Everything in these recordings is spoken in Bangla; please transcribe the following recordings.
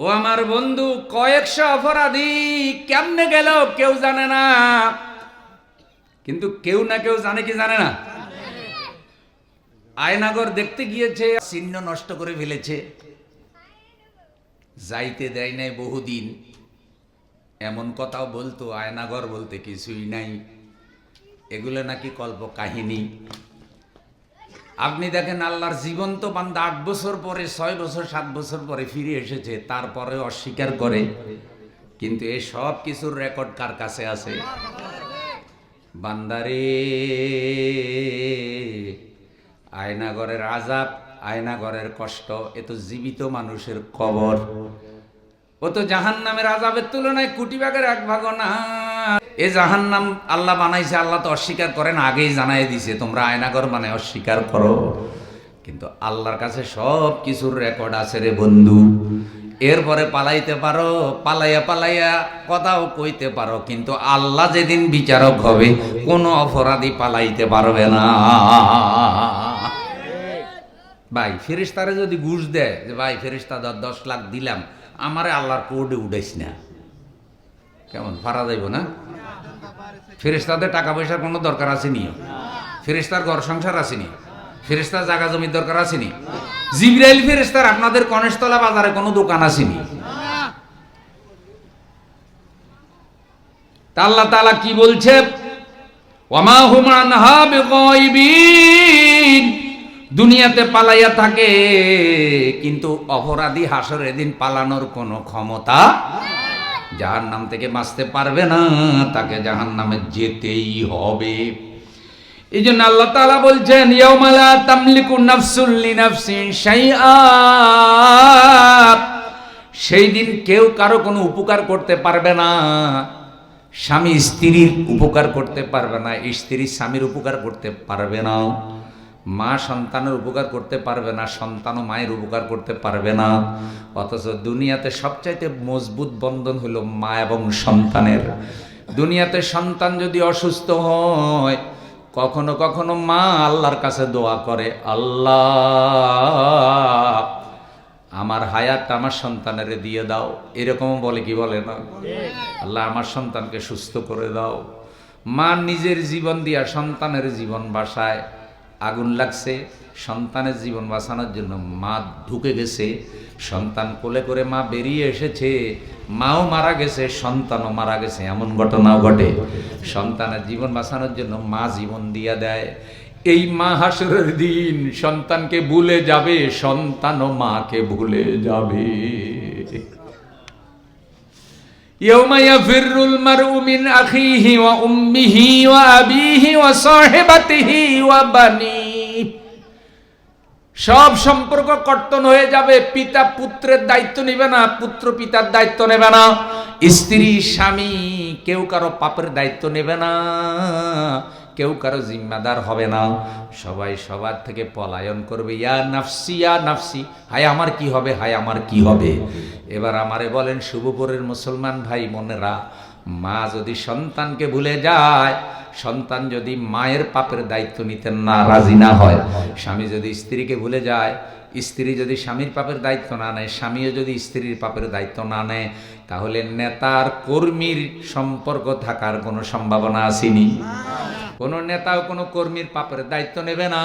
ও আমার বন্ধু, কয়েকশো অপরাধী কেমনে গেল কেউ জানে না। কিন্তু কেউ না কেউ জানে কি জানে না। আয়নাগর দেখতে গিয়েছে, চিহ্ন নষ্ট করে ফেলেছে। যাইতে দেয় নাই বহুদিন। এমন কথাও বলতো আয়নাগর বলতে কিছুই নাই। এগুলো নাকি কল্প কাহিনী আপনি দেখেন আল্লাহর জীবন্ত বান্দা আট বছর পরে, ছয় বছর, সাত বছর পরে ফিরে এসেছে তারপরে অস্বীকার করে। কিন্তু এই সব কিছুর রেকর্ড কার কাছে আছে? বান্দারে আয়নাগরের আজাব আয়নাগরের কষ্ট, এ তো জীবিত মানুষের কবর। ও তো জাহান নামের আজাবের তুলনায় কুটি ভাগের এক ভাগ না। এ জাহান নাম আল্লাহ বানাইছে, আল্লাহ তো অস্বীকার করেন, আগেই জানাই দিছে, তোমরা আয়নাগর মানে অস্বীকার করো। কিন্তু আল্লাহর কাছে সব কিছুর রেকর্ড আছে রে বন্ধু। এরপরে পালাইতে পারো, পালাইয়া পালাইয়া কথাও কইতে পারো, কিন্তু আল্লাহ যেদিন বিচারক হবে, কোনো অপরাধী পালাইতে পারবে না। ভাই ফেরিস্তারে যদি ঘুষ দেয়, যে ভাই ফেরিস্তা দশ লাখ দিলাম, আমারে আল্লাহর কোর্টে উঠাইস না। কেমন? ফারা যাইব না? ফেরিস্তাদের টাকা পয়সার কোনো দরকার আসেনি। ফেরিস্তার ঘর সংসার আসেনি। ফেরিস্তার জায়গা জমির দরকার আসেনি। জিব্রাইল ফেরিস্তার আপনাদের কনেশতলা বাজারে কোনো দোকান আসেনি। আল্লাহ তাআলা কি বলছে? ওয়ামা হুম আনহা দুনিয়াতে পালাইয়া থাকে, কিন্তু অপরাধী হাসরের দিন পালানোর কোনো ক্ষমতা জাহান নাম থেকে বাঁচতে পারবে না, তাকে জাহান নামে যেতেই হবে। এই জন্য আল্লাহ তাআলা বলছেন ইয়াউমালা তামলিকু নাফসুল লিনাফসিন শাইআ। সেই দিন কেউ কারও কোনো উপকার করতে পারবে না। স্বামী স্ত্রীর উপকার করতে পারবে না, স্ত্রী স্বামীর উপকার করতে পারবে না। মা সন্তানের উপকার করতে পারবে না, সন্তানও মায়ের উপকার করতে পারবে না। অথচ দুনিয়াতে সবচাইতে মজবুত বন্ধন হলো মা এবং সন্তানের। দুনিয়াতে সন্তান যদি অসুস্থ হয়, কখনো কখনো মা আল্লাহর কাছে দোয়া করে, আল্লাহ, আমার হায়াত আমার সন্তানের দিয়ে দাও। এরকম বলে, কি বলে না? আল্লাহ, আমার সন্তানকে সুস্থ করে দাও। মা নিজের জীবন দিয়া সন্তানের জীবন বাসায় আগুন লাগছে, সন্তানের জীবন বাঁচানোর জন্য মা ঢুকে গেছে, সন্তান কোলে করে মা বেরিয়ে এসেছে, মাও মারা গেছে, সন্তানও মারা গেছে, এমন ঘটনাও ঘটে। সন্তানের জীবন বাঁচানোর জন্য মা জীবন দিয়া দেয়। এই মা হাসরের দিন সন্তানকে ভুলে যাবে, সন্তানও মাকে ভুলে যাবে। يوم يفر المرء من أخيه وأمه وأبيه وصاحبته وبنيه সব সম্পর্ক কর্তন হয়ে যাবে পিতা পুত্রের দায়িত্ব নেবে না পুত্র পিতার দায়িত্ব নেবে না স্ত্রী স্বামী কেউ কারো পাপের দায়িত্ব নেবে না কেউ কারও জিম্মাদার হবে না। সবাই সবার থেকে পলায়ন করবে। ইয়া নাফসি ইয়া নাফসি, হায় আমার কি হবে, হায় আমার কি হবে? এবার আমারে বলেন, শুভপুরের মুসলমান ভাই মনেরা মা যদি সন্তানকে ভুলে যায়, সন্তান যদি মায়ের পাপের দায়িত্ব নিতে না রাজি না হয়, স্বামী যদি স্ত্রীকে ভুলে যায়, স্ত্রী যদি স্বামীর পাপের দায়িত্ব না নেয়, স্বামীও যদি স্ত্রীর পাপের দায়িত্ব না নেয়, তাহলে নেতার কর্মীর সম্পর্ক থাকার কোনো সম্ভাবনা আসেনি। কোনো নেতাও কোনো কর্মীর পাপের দায়িত্ব নেবে না।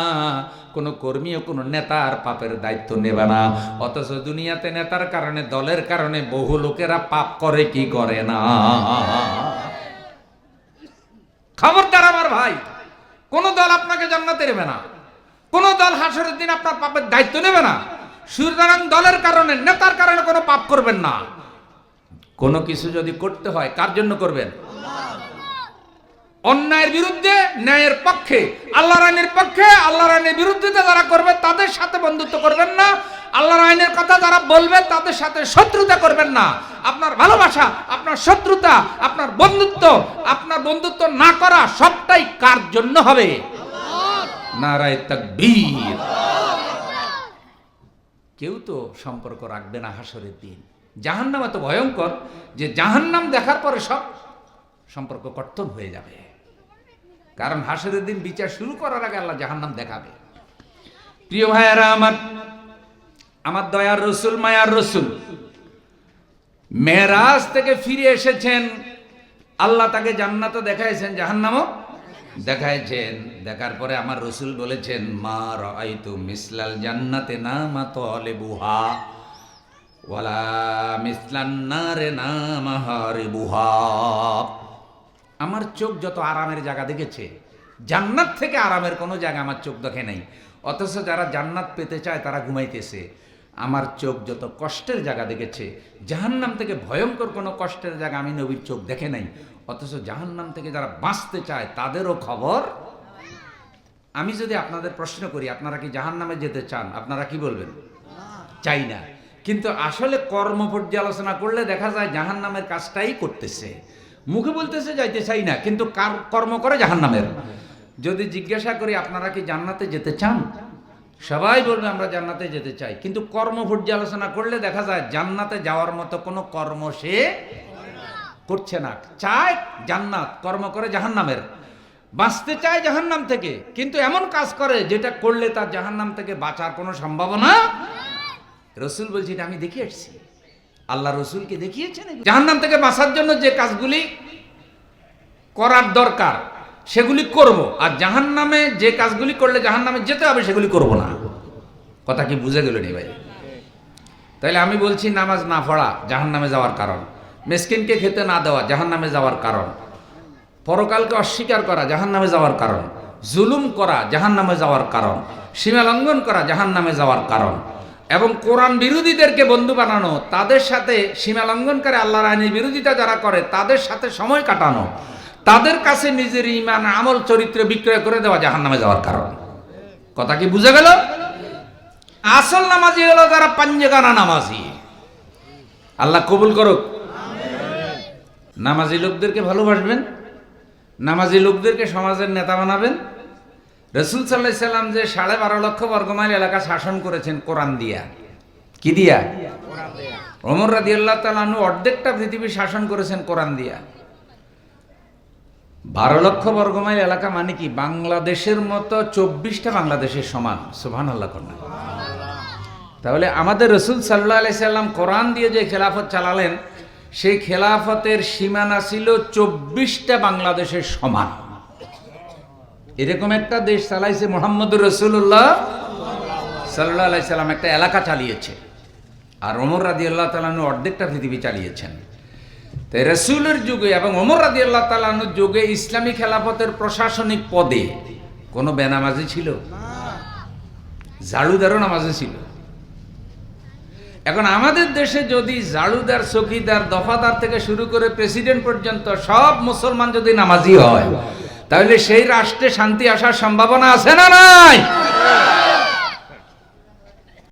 কোনো কর্মীও কোনো নেতার পাপের দায়িত্ব নেবে না। অথচ দুনিয়াতে নেতার কারণে, দলের কারণে বহু লোকেরা পাপ করে কি করে না? খবরদার আমার ভাই, কোন দল আপনাকে জান্নাতে নেবে না। কোন দল হাসরের দিন আপনার পাপের দায়িত্ব নেবে না। সুতরাং দলের কারণে, নেতার কারণে কোনো পাপ করবেন না। কোনো কিছু যদি করতে হয়, কার জন্য করবেন? অন্যায়ের বিরুদ্ধে, ন্যায়ের পক্ষে। আল্লাহর আইনের পক্ষে, আল্লাহর আইনের বিরুদ্ধে যারা করবে, তাদের সাথে বন্ধুত্ব করবেন না। আল্লাহর আইনের কথা যারা বলবে, তাদের সাথে শত্রুতা করবেন না। আপনার ভালোবাসা, আপনার শত্রুতা, আপনার বন্ধুত্ব আপনার বন্ধুত্ব না করা সবটাই কার জন্য হবে? নারায় তাকবীর। কেউ তো সম্পর্ক রাখবে না হাসরের দিন। জাহান্নাম এত ভয়ঙ্কর যে জাহান্নাম দেখার পরে সব সম্পর্ক কর্তন হয়ে যাবে। কারণ হাসরের দিন বিচার শুরু করার আগে আল্লাহ জাহান্নাম দেখাবে। প্রিয় ভাইয়ারা আমার আমার দয়ার রসুল, মায়ার রসুল মেরাজ থেকে ফিরে এসেছেন, আল্লাহ তাকে জান্নাতও দেখাইছেন, জাহান্নামও দেখাইছেন। দেখার পরে আমার রসুল বলেছেন, মা রাইতু মিসলাল জান্নাতে না মা তলে বুহা ওয়ালা মিসলান নারে না মাহারে বুহা আমার চোখ যত আরামের জায়গা দেখেছে, জান্নাত থেকে আরামের কোনো জায়গা আমার চোখ দেখে নাই। অথচ যারা জান্নাত পেতে চায় তারা ঘুমাইতেছে। আমার চোখ যত কষ্টের জায়গা দেখেছে, জাহান্নাম থেকে ভয়ঙ্কর কোনো কষ্টের জায়গা আমি নবীর চোখ দেখে নাই। অথচ জাহান্নাম থেকে যারা বাঁচতে চায় তাদেরও খবর? আমি যদি আপনাদের প্রশ্ন করি, আপনারা কি জাহান্নামে যেতে চান? আপনারা কি বলবেন? চাই না। কিন্তু আসলে কর্ম পর্যালোচনা করলে দেখা যায় জাহান নামের কাজটাই করতেছে। মুখে বলতেছে যাইতে চাই না। কিন্তু কার- কর্ম করে? জাহান নামের যদি জিজ্ঞাসা করি আপনারা কি জান্নাতে যেতে চান? সবাই বলবে আমরা জান্নাতে যেতে চাই। কিন্তু কর্ম পর্যালোচনা করলে দেখা যায় জান্নাতে যাওয়ার মতো কোনো কর্ম সে করছে না। চায় জান্নাত কর্ম করে জাহান্নামের। বাঁচতে চায় জাহান্নাম থেকে কিন্তু এমন কাজ করে যেটা করলে তার জাহান্নাম থেকে বাঁচার কোনো সম্ভাবনা রসুল বলছি এটা আমি দেখে এসছি আল্লাহ রসুলকে দেখিয়েছেন জাহান্নাম থেকে বাঁচার জন্য যে কাজগুলি করার দরকার, সেগুলি করব। আর জাহান্নামে যে কাজগুলি করলে জাহান নামে যেতে হবে, সেগুলি করব না। কথা কি বুঝে গেল নি ভাই? তাহলে আমি বলছি নামাজ না পড়া জাহান্নামে যাওয়ার কারণ। মেসকিনকে খেতে না দেওয়া জাহান্নামে যাওয়ার কারণ। পরকালকে অস্বীকার করা জাহান্নামে যাওয়ার কারণ। জুলুম করা জাহান্নামে যাওয়ার কারণ। সীমা লঙ্ঘন করা জাহান্নামে যাওয়ার কারণ। এবং কোরআন বিরোধীদেরকে বন্ধু বানানো, তাদের সাথে সীমা লঙ্ঘন করে আল্লাহর আইনের বিরোধিতা যারা করে, তাদের সাথে সময় কাটানো, তাদের কাছে নিজের ইমান আমল, চরিত্র বিক্রয় করে দেওয়া জাহান্নামে যাওয়ার কারণ। কথা কি বুঝে গেল? আসল নামাজি হলো যারা পাঞ্জেগানা নামাজি। আল্লাহ কবুল করুক। নামাজি লোকদেরকে ভালোবাসবেন, নামাজি লোকদেরকে সমাজের নেতা বানাবেন রসুল সাল্লাহ সাল্লাম যে সাড়ে বারো লক্ষ বর্গমাইল এলাকা শাসন করেছেন, কোরআন দিয়া। কি দিয়া? ওমর রাদি আল্লাহ তালু অর্ধেকটা পৃথিবী শাসন করেছেন, কোরআন দিয়া। বারো লক্ষ বর্গমাইল এলাকা মানে কি? বাংলাদেশের মতো চব্বিশটা বাংলাদেশের সমান। সুভান আল্লাহ কন্যা তাহলে আমাদের রসুল সাল্লাহ আলি সাল্লাম কোরআন দিয়ে যে খেলাফত চালালেন, সেই খেলাফতের সীমানা ছিল চব্বিশটা বাংলাদেশের সমান। এরকম একটা দেশ চালাইছে মোহাম্মদুর রসুল্লাহ সাল্লাহ আলাই সাল্লাম, একটা এলাকা চালিয়েছে। আর ওমর রাদি আল্লাহ তালানু অর্ধেকটা পৃথিবী চালিয়েছেন। তাই রসুলের যুগে এবং ওমর রাদি আল্লাহ তালানুর যুগে ইসলামী খেলাফতের প্রশাসনিক পদে কোনো বেনামাজি ছিল? ঝাড়ুদারও নামাজি ছিল। এখন আমাদের দেশে যদি ঝাড়ুদার চকিদার দফাদার থেকে শুরু করে প্রেসিডেন্ট পর্যন্ত সব মুসলমান যদি নামাজি হয় তাহলে সেই রাষ্ট্রে শান্তি আসার সম্ভাবনা আছে না নাই?